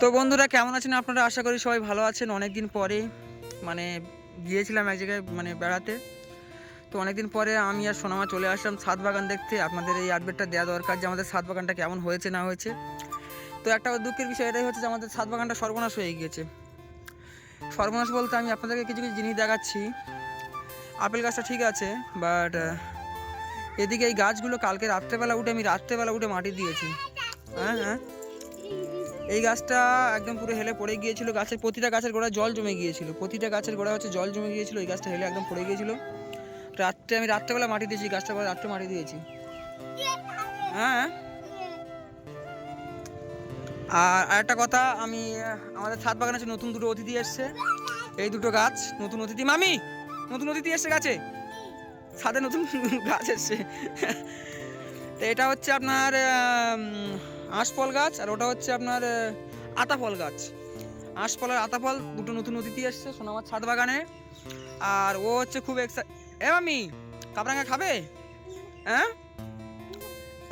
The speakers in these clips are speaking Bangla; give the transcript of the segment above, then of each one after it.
তো বন্ধুরা, কেমন আছেন আপনারা? আশা করি সবাই ভালো আছেন। অনেক দিন পরে মানে গিয়েছিলাম এক জায়গায় মানে বেড়াতে। তো অনেকদিন পরে আমি আর সোনামা চলে আসলাম ছাদ বাগান দেখতে। আপনাদের এই আপডেটটা দেওয়া দরকার যে আমাদের ছাদ বাগানটা কেমন হয়েছে, না হয়েছে। তো একটা দুঃখের বিষয় এটাই হচ্ছে যে আমাদের ছাদ বাগানটা সর্বনাশ হয়ে গিয়েছে। সর্বনাশ বলতে আমি আপনাদেরকে কিছু কিছু জিনিস দেখাচ্ছি। আপেল গাছটা ঠিক আছে বাট এদিকে এই গাছগুলো কালকে রাত্রেবেলা উঠে, আমি রাত্রেবেলা উঠে মাটি দিয়েছি। হ্যাঁ হ্যাঁ। এই গাছটা একদম পুরো হেলে পড়ে গিয়েছিল। গাছের প্রতিটা গাছের গোড়ায় জল জমে গিয়েছিল। প্রতিটা গাছের গোড়ায় হচ্ছে জল জমে গিয়েছিল, এই গাছটা হেলে একদম পড়ে গিয়েছিল। রাত্রে আমি রাত্রেবেলা মাটি দিয়েছি গাছটা রাত্রে মাটি দিয়েছি। হ্যাঁ আর আরেকটা কথা, আমি, আমাদের ছাদ বাগানে আছে নতুন দুটো অতিথি এসছে। এই দুটো গাছ, নতুন অতিথি। মামি, নতুন অতিথি এসছে গাছে? ছাদে নতুন গাছ এসছে। তো এটা হচ্ছে আপনার আঁশফল গাছ আর ওটা হচ্ছে আপনার আতাফল গাছ। আঁশফল আর আতাফল দুটো নতুন অতিথি এসছে সোনামার ছাদ বাগানে। আর ও হচ্ছে খুব এক্সাই এ মামি কাপড়াঙ্গা খাবে? হ্যাঁ?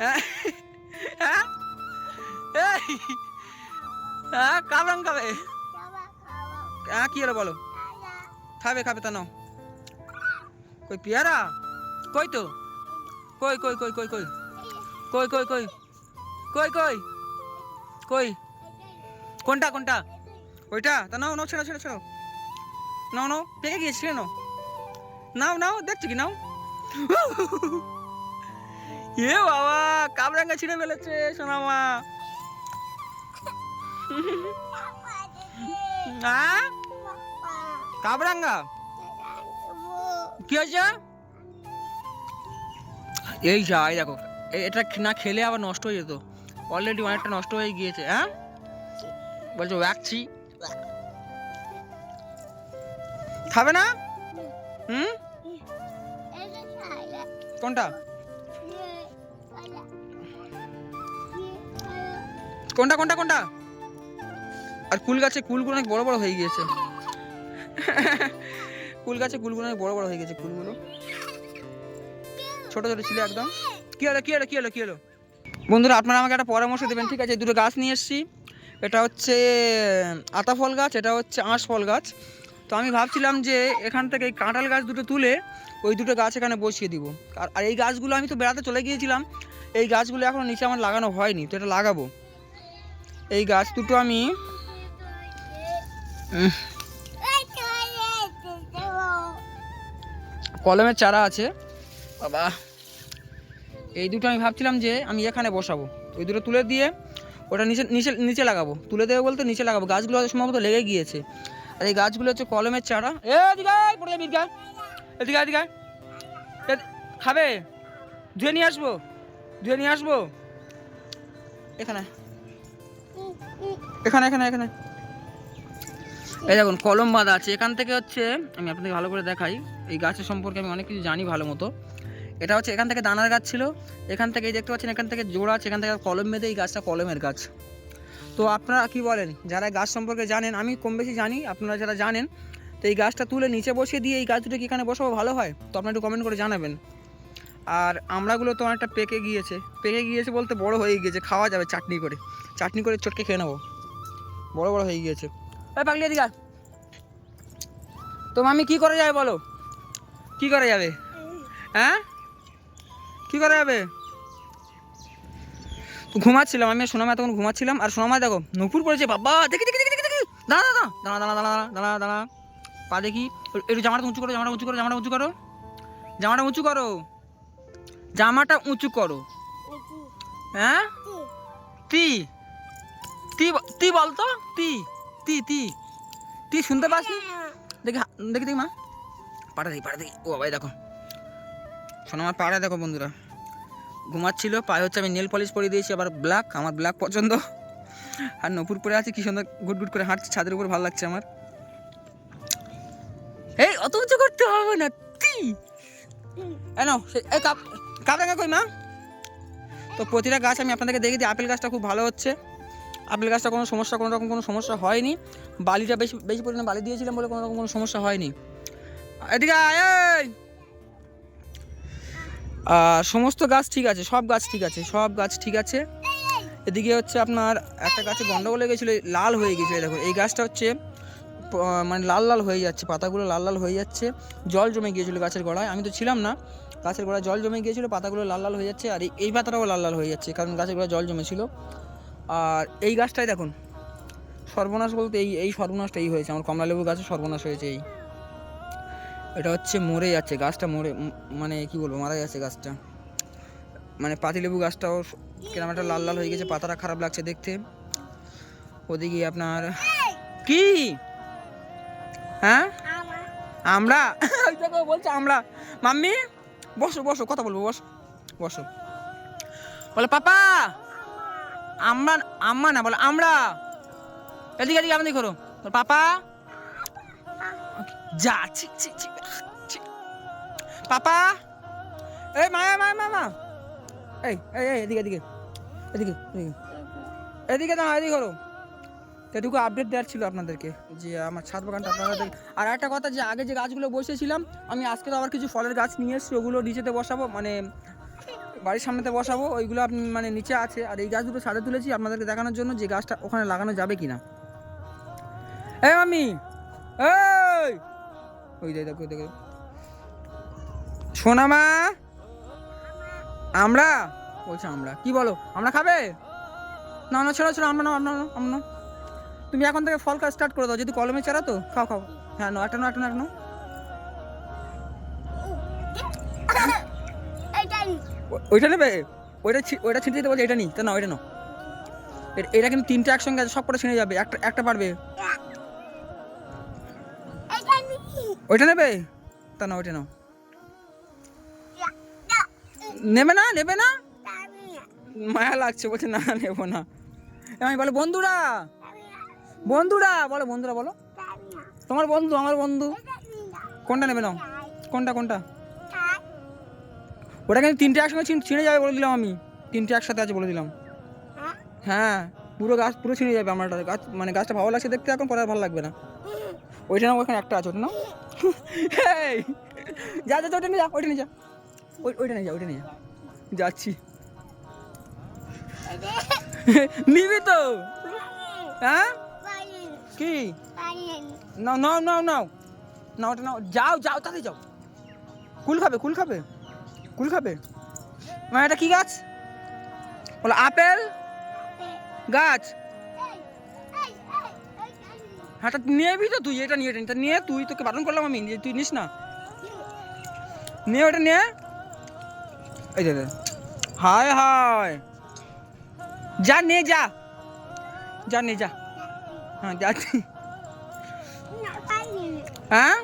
হ্যাঁ? হ্যাঁ? হ্যাঁ খাবে? হ্যাঁ কি হলো বলো? খাবে খাবে তা নাও। কই পেয়ারা? কই তো? কই কই কই কই কই? কই কই কই? কই কই? কই? কোনটা কোনটা? ওইটা? তা নাও নাও, ছেড়ো ছেড়ো ছেড়ো। নাও নাও, পেকে গিয়েছি রে নাও। নাও দেখছ কি, নাও। এ বাবা, কামরাঙ্গা ছিঁড়ে ফেলেছে সোনামা হ্যাঁ কাবরাঙ্গা কি হয়েছে? এই যা দেখো এটা না খেলে আবার নষ্ট হয়ে যেত। অলরেডি অনেকটা নষ্ট হয়ে গিয়েছে হ্যাঁ? বলছো রাখছি খাবে না? হুম? কোনটা? কোনটা কোনটা কোনটা? আর কুল গাছে কুলগুলো অনেক বড় বড় হয়ে গিয়েছে। কুল গাছে কুলগুলো অনেক বড় বড় হয়ে গেছে কুলগুলো। ছোট ছোট ছিল একদম। কি হলো কি হলো কি হলো কি হলো? বন্ধুরা, আপনারা আমাকে একটা পরামর্শ দেবেন, ঠিক আছে? দুটো গাছ নিয়ে এসেছি। এটা হচ্ছে আতা ফল গাছ, এটা হচ্ছে আঁশ ফল গাছ। তো আমি ভাবছিলাম যে এখান থেকে এই কাঁঠাল গাছ দুটো তুলে ওই দুটো গাছ এখানে বসিয়ে দিব। আর এই গাছগুলো আমি তো বেড়াতে চলে গিয়েছিলাম। এই গাছগুলো এখন নিচে আমার লাগানো হয়নি, তো এটা লাগাবো। এই গাছ দুটো আমি কলমের চারা আছে। বাবা এই দুটো আমি ভাবছিলাম যে আমি এখানে বসাবো। ওই দুটো তুলে দিয়ে ওটা নিচে নিচে নিচে লাগাবো। তুলে দেবো বলতে নিচে লাগাবো। গাছগুলো হয়তো সম্ভবত লেগে গিয়েছে। আর এই গাছগুলো হচ্ছে কলমের চারা। এদিকে এদিকে এদিকে এদিকে খাবে? ধুয়ে নিয়ে আসব? ধুয়ে নিয়ে আসব? এখানে এখানে এখানে এখানে এই দেখুন, কলম বাঁধা আছে। এখান থেকে হচ্ছে, আমি আপনাদের ভালো করে দেখাই। এই গাছের সম্পর্কে আমি অনেক কিছু জানি ভালো মতো। এটা হচ্ছে এখান থেকে দানার গাছ ছিল। এখান থেকে দেখতে পাচ্ছেন, এখান থেকে জোড়া আছে, এখান থেকে কলম বেঁধে এই গাছটা কলমের গাছ। তো আপনারা কি বলেন? যারা গাছ সম্পর্কে জানেন, আমি কম বেশি জানি, আপনারা যারা জানেন, তো এই গাছটা তুলে নিচে বসিয়ে দিয়ে এই গাছ দুটো কি এখানে বসাবো, ভালো হয়? তো আপনারা একটু কমেন্ট করে জানাবেন। আর আমড়াগুলো তো অনেকটা পেকে গিয়েছে। পেকে গিয়েছে বলতে বড় হয়ে গিয়েছে, খাওয়া যাবে চাটনি করে। চাটনি করে চটকে খেয়ে নেব। বড় বড় হয়ে গিয়েছে। ওই পাগলি এদিকে আয়। তো মামি কি করা যাবে বলো? কি করা যাবে? হ্যাঁ? কি করা যাবে? তো ঘুমাচ্ছিলাম আমি সোনামা তখন ঘুমাচ্ছিলাম। আর সোনামা দেখো, নুপুর পড়েছে, বাবা! দেখি দেখি দেখি দেখি দেখি! দাঁড়া দাঁড়া দাঁড়া দাঁড়া দাঁড়া দাঁড়া পা দেখি। একটু জামাটা উঁচু করো, জামাটা উঁচু করো, জামাটা উঁচু করো। জামাটা উঁচু করো। জামাটা উঁচু করো। হ্যাঁ? তি তি তি বলতো তি তি তি তি শুনতে পাসনি? দেখি দেখি দেখি, মা। পাটা দেখি পাটা দেখি। ও বাবাই, দেখো। শোনো আমার পাড়া দেখো বন্ধুরা। ঘুমাচ্ছিল, পায়ে হচ্ছে আমি নেল পলিশ পরিয়ে দিয়েছি, আবার ব্ল্যাক আমার ব্ল্যাক পছন্দ। আর নপুর পরে আছে, কি সুন্দর গুট গুট করে হাঁটছে, ছাদের উপর ভালো লাগছে আমার। এই, অত উঁচু করতে হবে না, তি। এনো এই কাপ কাপ কই মা? তো প্রতিটা গাছ আমি আপনাদেরকে দেখে দিই, আপেল গাছটা খুব ভালো হচ্ছে। আপেল গাছটা কোনো সমস্যা, কোনো রকম কোনো সমস্যা হয়নি। বালিটা বেশি বেশি পরিমাণে বালি দিয়েছিলাম বলে কোনো রকম কোনো সমস্যা হয়নি। এদিকে আয় সমস্ত গাছ ঠিক আছে, সব গাছ ঠিক আছে, সব গাছ ঠিক আছে। এদিকে হচ্ছে আপনার একটা গাছে গন্ডগোল হয়ে গেছিল, লাল হয়ে গেছিল এই দেখো এই গাছটা হচ্ছে মানে লাল লাল হয়ে যাচ্ছে, পাতাগুলো লাল লাল হয়ে যাচ্ছে, জল জমে গিয়েছিল গাছের গোড়ায়। আমি তো ছিলাম না, গাছের গোড়ায় জল জমে গিয়েছিল, পাতাগুলো লাল লাল হয়ে যাচ্ছে, আর এই- পাতাটাও লাল লাল হয়ে যাচ্ছে, কারণ গাছের গোড়ায় জল জমেছিল। আর এই গাছটাই দেখুন, সর্বনাশ বলতে এই এই সর্বনাশটা এই হয়েছে, আমার কমলা লেবু গাছে সর্বনাশ হয়েছে এই। এটা হচ্ছে মরে যাচ্ছে গাছটা মরে মানে কি বলব মারা যাচ্ছে গাছটা। মানে পাতিলেবু গাছটাও কিরম একটা লাল লাল হয়ে গেছে, পাতাটা খারাপ লাগছে দেখতে। ওদিকে আপনার কি? হ্যাঁ? আমরা? বলছে আমরা। মাম্মি? বসো বসো, কথা বলব, বসো বসো। বলে, পাপা, আমরা, আম্মা না, বলে, আমরা। এদিকে এদিকে, আমাদের করো পাপা? যা, ছি ছি ছি। পাপা? এই মায়া মায়া মামা এই এই এই, এদিকে এদিকে এদিকে এদিকে না এদিকে করো। এটুকু আপডেট দেওয়ার ছিল আপনাদেরকে, যে আমার ছাদ বাগানটা আপনাদের আর একটা কথা, যে আগে যে গাছগুলো বসেছিলাম, আমি আজকে তো আবার কিছু ফলের গাছ নিয়ে এসেছি, ওগুলো নিচেতে বসাবো মানে বাড়ির সামনেতে বসাবো, ওইগুলো আপনি মানে নিচে আছে। আর এই গাছগুলো ছাদে তুলেছি, আপনাদেরকে দেখানোর জন্য যে গাছটা ওখানে লাগানো যাবে কিনা। এই মামি এই! ওই দেখ, দেখো। দেখো সোনা মা। আমরা? বলছে আমরা। কি বলো? আমরা খাবে? না না, ছেড়ো ছেড়ো, আমরা না আমরা আমরা না তুমি এখন থেকে ফল কাজ স্টার্ট করে দাও, যদি কলমে চারা তো। খাও খাও। হ্যাঁ নো একটা নো একটা নো একটা ওইটা নেবে? ওইটা ওইটা ছিঁড়ে দিতে বলছে, এটা নি তা না ওইটা নাও। এটা কিন্তু তিনটে একসঙ্গে আছে, সব কটা ছিঁড়ে যাবে। একটা একটা পারবে। ওইটা নেবে? তা না ওইটা নাও। নেবে না নেবে না? মায়া লাগছে বলছে না নেব না। আমি বলে বন্ধুরা বন্ধুরা বলো বন্ধুরা বলো। তোমার বন্ধু আমার বন্ধু। কোনটা নেবে নাও? কোনটা কোনটা? ওটা কিন্তু তিনটে একসঙ্গে ছিঁড়ে যাবে বলে দিলাম আমি। তিনটে একসাথে আছে বলে দিলাম। হ্যাঁ? পুরো গাছ পুরো ছিঁড়ে যাবে আমার গাছ। মানে গাছটা ভালো লাগছে দেখতে এখন পরে ভালো লাগবে না। ওইটা না ওখানে একটা আছে ওটা না যা যা যা, ওইটা নিয়ে যা ওইটা নিয়ে যা। ওই ওইটা নিয়ে যা ওইটা নিয়ে যাচ্ছি। নিবি তো? হ্যাঁ? কি? নাও নাও নাও নাও। নাও ওটা নাও। যাও যাও তাড়াতাড়ি যাও। কুল খাবে কুল খাবে কুল খাবে। মা এটা কি গাছ? বলো আপেল? গাছ? হ্যাঁ তা নিয়েবি তো তুই এটা নিয়ে এটা নিয়ে তুই তোকে বারণ করলাম আমি তুই নিস না। নিয়ে ওটা নিয়ে? এই দে। হায় হায়। যা, নে, যা। যা, নে, যা। হ্যাঁ যাচ্ছি হ্যাঁ?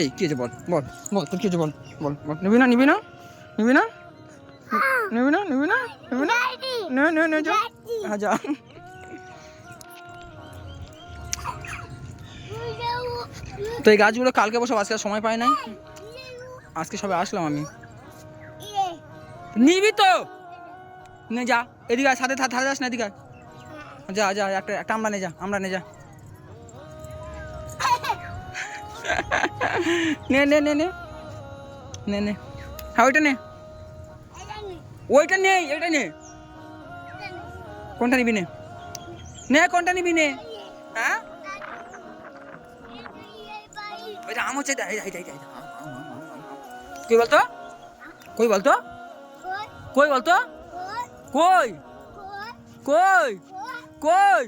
এই, কি আছে বল বল বল, তোর কি আছে বল বল বল। নিবি না নিবি না? নিবি না? নিবি না নিবি না? নিবি না? নে নে নে, যা। হ্যাঁ যা। তো এই গাছগুলো কালকে বসে, আজকে সময় পাই নাই। আজকে সবাই আসলাম আমি। নিবি তো। নে যা, এদিকে সাথে সাথে যাস না, এদিকে যা যা, একটা একটা আমরা নে, যা, আমরা নে, যা। নে নে নে নে। নে নে। হ্যাঁ ওইটা নে। ওইটা নে এটা নে। কোনটা নিবি নে? নে, কোনটা নিবি নে? হ্যাঁ? ওইটা আম হচ্ছে। কই বলতো? কই বলতো? কই বলতো? কই? কই? কই?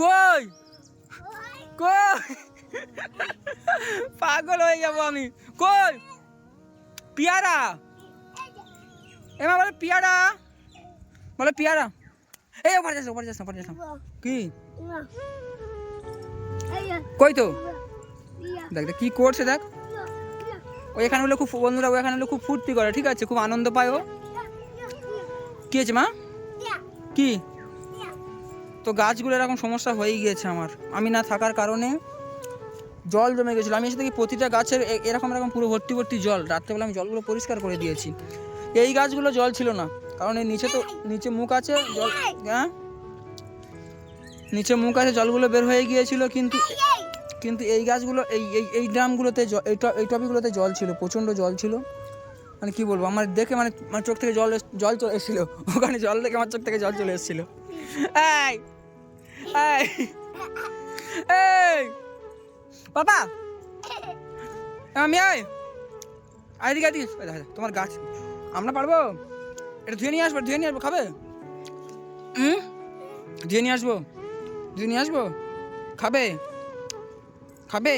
কই? কই? পাগল হয়ে যাব আমি। কই? পিয়ারা? এমা বলে পিয়ারা। বলে পিয়ারা। এই ওপরে যাস ওপরে যাস ওপরে যাস। কি? কই তো? দেখ দেখ কি করছে দেখ। ও এখানে হলে খুব বন্ধুরা ও এখানে হলে খুব ফুর্তি করে, ঠিক আছে? খুব আনন্দ পায় ও কি হয়েছে মা? কি? তো গাছগুলো এরকম সমস্যা হয়ে গিয়েছে আমার। আমি না থাকার কারণে জল জমে গেছিল। আমি এসে দেখি প্রতিটা গাছের এরকম এরকম পুরো ভর্তি ভর্তি জল। রাত্রেবেলা আমি জলগুলো পরিষ্কার করে দিয়েছি। এই গাছগুলো জল ছিল না। কারণ এই নিচে তো, নিচে মুখ আছে, জল হ্যাঁ? নিচে মুখ আছে, জলগুলো বের হয়ে গিয়েছিল কিন্তু কিন্তু এই গাছগুলো, এই এই এই ড্রামগুলোতে এই এই টপিগুলোতে জল ছিল, প্রচণ্ড জল ছিল। মানে কী বলব, আমার দেখে মানে আমার চোখ থেকে জল জল চলে এসেছিল। ওখানে জল দেখে আমার চোখ থেকে জল চলে এসেছিল। এই এই বাবা! আমি আয় আয় দিকে তোমার গাছ, আমরা পারব? এটা ধুয়ে নিয়ে আসব, ধুয়ে নিয়ে আসব, খাবে? হুম? ধুয়ে নিয়ে আসব, ধুয়ে নিয়ে আসব, খাবে? খাবে?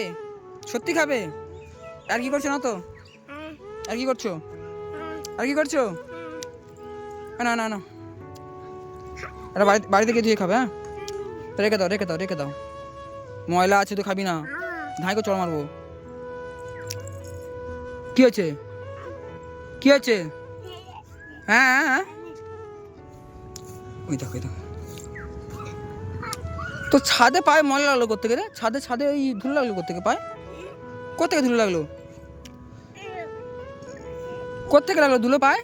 সত্যি খাবে? আর কি করছ না তো আর কি করছ? আর কি করছ? না না না। এটা বাড়ি বাড়ি থেকে ধুয়ে খাবে হ্যাঁ? রেখে দাও রেখে দাও রেখে দাও। ময়লা আছে তো খাবি না। ধাঁকে চড় মারবো। কি হয়েছে? কি হয়েছে? হ্যাঁ হ্যাঁ হ্যাঁ। ওই দেখো ওই দেখো। তো ছাদে পায়ে ময়লা লাগল করতে গেলে ছাদে ছাদে ওই ধুলো লাগল কোথেকে পায়ে? কোথেকে ধুলো লাগল? কোথেকে লাগল ধুলো পায়ে?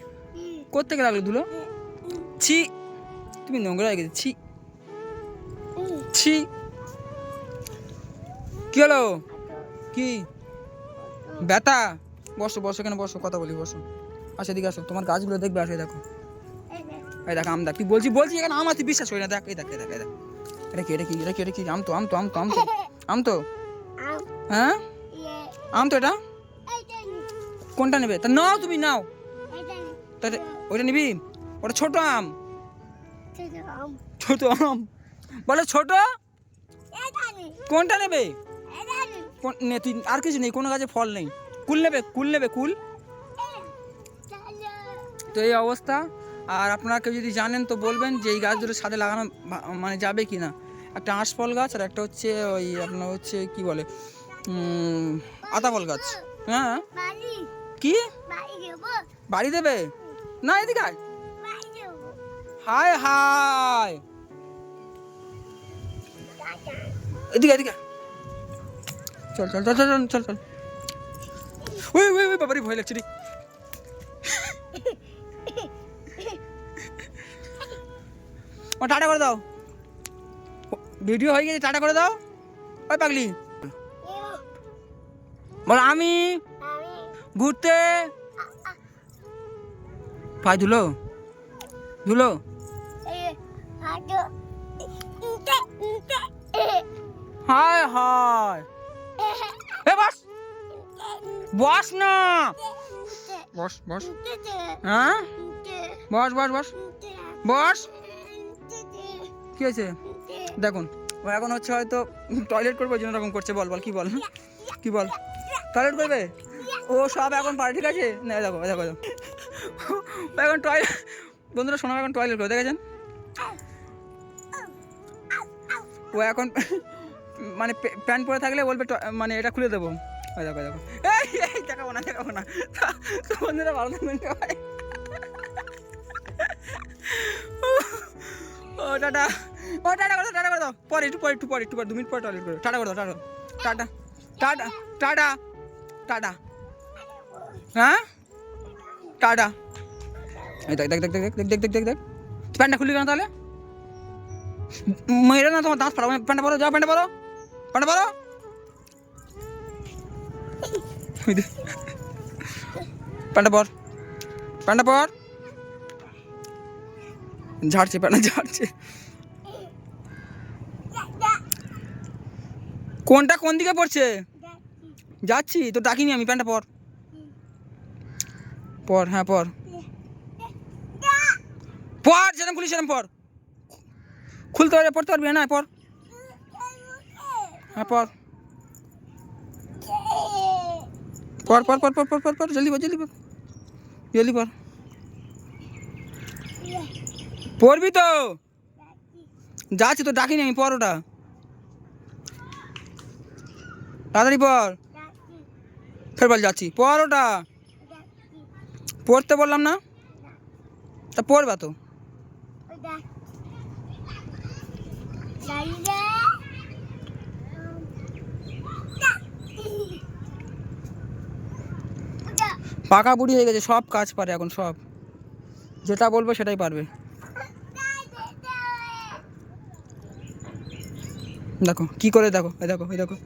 কোথেকে লাগল ধুলো? ছি, তুমি নোংরা হয়ে গেছে, ছি। ছি। কি হলো? কি? ব্যথা? বসো বসো এখানে, বসো, কথা বলি, বসো। আসো এদিকে আসো, তোমার গাছগুলো দেখবে, আসো দেখো। এই দেখ, আম দেখ তুই বলছি বলছি, এখানে আম আছে, বিশ্বাস করি না দেখ, এই দেখ এই দেখ এই দেখ। এটা কি এটা কি এটা কি এটা কি? আম তো আম তো আম তো আম। তো আম তো হ্যাঁ আম তো এটা কোনটা নেবে? তা নাও তুমি নাও। তা ওইটা নিবি? ওটা ছোট আম। ছোট আম। বলো ছোট? কোনটা নেবে? তুই আর কিছু নেই কোনো গাছে ফল নেই। কুল নেবে কুল নেবে কুল। তো এই অবস্থা। আর আপনারা কেউ যদি জানেন তো বলবেন যে এই গাছ দুটো সাথে লাগানো মানে যাবে কি না। একটা আঁশফল গাছ আর একটা হচ্ছে ওই আপনার হচ্ছে কি বলে? আতাফল গাছ। হ্যাঁ? কি? বাড়ি দেবে? না এদিকে আয়। হায় হায়। এদিকে এদিকে। চল চল চল চল চল চল চল। ওই ওই ওই বাবারি ভয় লাগছে রে। ও টাটা করে দাও। ভিডিও হয়ে গেছে টাটা করে দাও। ওই পাগলি। বল আমি ঘুরতে পাই ধুলো। ধুলো। হায় হায়। এ বস। বস না। বস বস। হ্যাঁ? বস বস বস। বস। কি হয়েছে? দেখুন, ও এখন হচ্ছে হয়তো টয়লেট করবে, ওই জন্য এরকম করছে। বল বল, কি বল? কি বল? টয়লেট করবে? ও সব এখন পারে ঠিক আছে না দেখো দেখো এখন টয়লেট বন্ধুরা শোনা এখন টয়লেট করে দেখেছেন? ও এখন মানে প্যান্ট পরে থাকলে বলবে মানে এটা খুলে দেবো। দেখো দেখো। এই দেখাবো না দেখাবো না। তো বন্ধুরা, ভালো থাকবেন ও, টাটা। ও, টাটা করে টাটা করে পরে একটু পরে একটু পরে একটু, পরে দু মিনিট পরে টয়লেট করো। টাটা করে tata tata tata tata tata. হ্যাঁ? টাটা। দেখ দেখ দেখ দেখ দেখ দেখ দেখ দেখ প্যান্টটা খুলি কেন তাহলে? মেয়েরা না তোমার দাঁত ফাড়াবো প্যান্টটা পরো, যাও, প্যান্টটা পরো। প্যান্টটা পরো। প্যান্টটা পর। প্যান্টটা পর। ঝাড়ছে, প্যান্টটা ঝাড়ছে। কোনটা কোন দিকে পড়ছে? যাচ্ছি। তো ডাকিনি আমি প্যান্টটা পর। পর হ্যাঁ পর। পর যেরকম খুলিস সেরকম পর। খুলতে পারবে পড়তে পারবি? না পর। হ্যাঁ পর। পর পর পর পর পর পর পর জলদি পর জলদি পর। জলদি পর। পড়বি তো? যাচ্ছি তো ডাকিনি আমি পর ওটা। তাড়াতাড়ি পর ফের বল যাচ্ছি। পর ওটা। পড়তে বললাম না? তা পড়বা তো। পাকা বুড়ি হয়ে গেছে সব কাজ পারে এখন সব। যেটা বলব সেটাই পারবে। দেখো কি করে দেখো এই দেখো এই দেখো।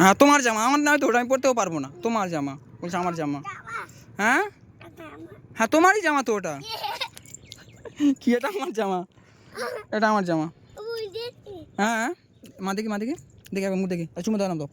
হ্যাঁ তোমার জামা। আমার নয় তো ওটা আমি পরতেও পারব না। তোমার জামা। বলছে আমার জামা। হ্যাঁ? হ্যাঁ তোমারই জামা তো ওটা। কি এটা? আমার জামা। এটা আমার জামা। হ্যাঁ মা দেখি মা দেখি। দেখি মুখ দেখি। চুমো দাও না তো